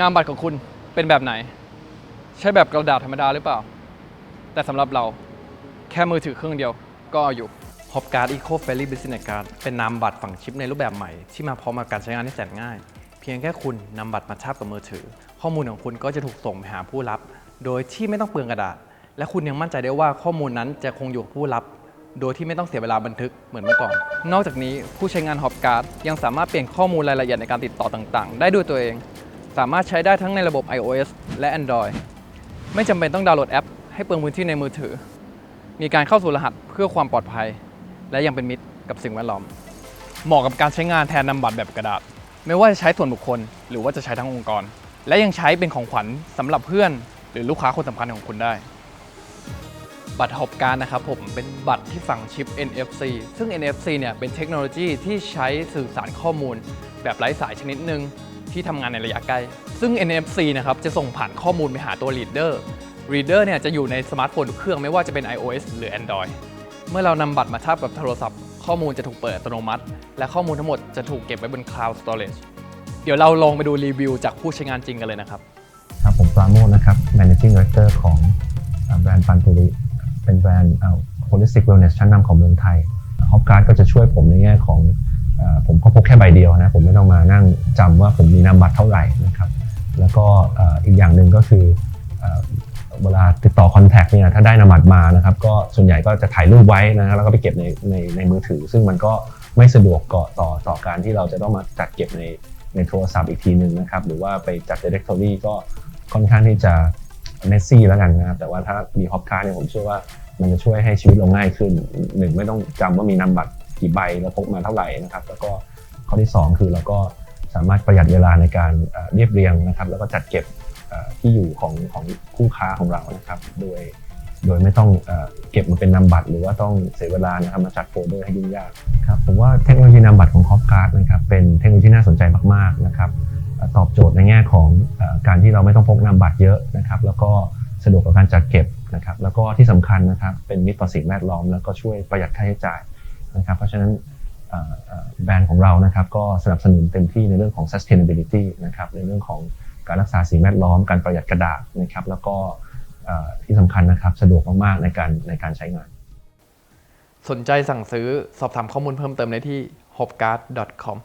นามบัตรของคุณเป็นแบบไหน ใช้แบบกระดาษธรรมดาหรือเปล่า แต่สำหรับเราแค่มือถือเครื่องเดียวก็เอาอยู่ฮอปการ์ด Eco Friendly Business Card เป็นนามบัตรฝังชิปในรูปแบบใหม่ ที่มาพร้อมกับการใช้งานที่แสนง่าย เพียงแค่คุณนำบัตรมาทาบกับมือถือ ข้อมูลของคุณก็จะถูกส่งไปหาผู้รับ โดยที่ไม่ต้องเปลืองกระดาษ และคุณยังมั่นใจได้ว่าข้อมูลนั้นจะคงอยู่กับผู้รับ โดยที่ไม่ต้องเสียเวลาบันทึกเหมือนเมื่อก่อน นอกจากนี้ผู้ใช้งานฮอปการ์ดยังสามารถเปลี่ยนข้อมูลรายละเอียดในการติดต่อต่าง ๆ ได้ด้วยตัวเอง สามารถใช้ได้ทั้งในระบบ iOS และ Android ไม่จำเป็นต้องดาวน์โหลดแอปให้เปลืองพื้นที่ในมือถือ มีการเข้าสู่รหัสเพื่อความปลอดภัย และยังเป็นมิตรกับสิ่งแวดล้อม เหมาะกับการใช้งานแทนนำบัตรแบบกระดาษ ไม่ว่าจะใช้ส่วนบุคคล หรือว่าจะใช้ทั้งองค์กร และยังใช้เป็นของขวัญสำหรับเพื่อน หรือลูกค้าคนสำคัญของคุณได้ บัตรฮอบการนะครับผมเป็นบัตรที่ฝังชิป NFC ซึ่ง NFC เนี่ยเป็นเทคโนโลยีที่ใช้สื่อสารข้อมูล แบบไร้สายชนิดหนึ่ง ที่ทำงานในระยะไกลซึ่ง NFC นะครับจะส่งผ่านข้อมูลไปหาตัว Reader Reader เนี่ยจะอยู่ในสมาร์ทโฟนทุกเครื่องไม่ว่าจะเป็น iOS หรือ Android เมื่อเรานำบัตรมาทาบกับโทรศัพท์ ข้อมูลจะถูกเปิดอัตโนมัติ และข้อมูลทั้งหมดจะถูกเก็บไว้บน Cloud Storage เดี๋ยวเราลองไปดูรีวิวจากผู้ใช้งานจริงกันเลยนะครับ ครับผมปราโมทนะครับ managing director ของเอ่อแบรนด์ปันปุริเป็นแบรนด์ holistic wellness ชั้นนำของเมืองไทยฮอปการ์ดก็จะช่วยผมในแง่ของ ผมก็พกแค่ใบเดียวนะผมไม่ต้องมานั่งจำว่าผมมีนามบัตรเท่าไหร่นะครับแล้วก็อีกอย่างหนึ่งก็คือเอ่อเวลาติดต่อคอนแทคเนี่ยถ้าได้นามบัตรมานะครับก็ส่วนใหญ่ก็จะถ่ายรูปไว้นะครับแล้วก็ไปเก็บในในในมือถือ ซึ่งมันก็ไม่สะดวกก่อต่อต่อการที่เราจะต้องมาจัดเก็บในในโทรศัพท์อีกทีหนึ่งนะครับหรือว่าไปจัด directory ก็ค่อนข้างที่จะเมสซี่แล้วกันนะครับแต่ว่าถ้ามีฮอปการ์เนี่ยผมเชื่อว่ามันจะช่วยให้ชีวิตเราง่ายขึ้นหนึ่งไม่ต้องจำว่ามีนามบัตร กี่ใบแล้วพกมาเท่าไหร่นะครับแล้วก็ข้อที่สองคือเราก็สามารถประหยัดเวลาในการเรียบเรียงนะครับ แล้วก็จัดเก็บที่อยู่ของของคู่ค้าของเรานะครับ โดยโดยไม่ต้องเก็บมาเป็นนามบัตร หรือว่าต้องเสียเวลานะครับมาจัดโฟลเดอร์ให้ยุ่งยากครับผมว่าเทคโนโลยีนามบัตรของคอปการ์ดนะครับเป็นเทคโนโลยีที่น่าสนใจมากๆนะครับตอบโจทย์ในแง่ของอการที่เราไม่ต้องพกนามบัตรเยอะนะครับ แล้วก็สะดวกกับการจัดเก็บนะครับ แล้วก็ที่สำคัญนะครับเป็นมิตรต่อสิ่งแวดล้อม แล้วก็ช่วยประหยัดค่าใช้จ่าย นะครับเพราะฉะนั้นแบรนด์ของเรานะครับก็สนับสนุนเต็มที่ในเรื่องของ sustainability นะครับในเรื่องของการรักษาสิ่งแวดล้อมการประหยัดกระดาษนะครับแล้วก็ที่สำคัญนะครับสะดวกมากๆในการในการใช้งาน สนใจสั่งซื้อสอบถามข้อมูลเพิ่มเติมได้ที่ hopcard.com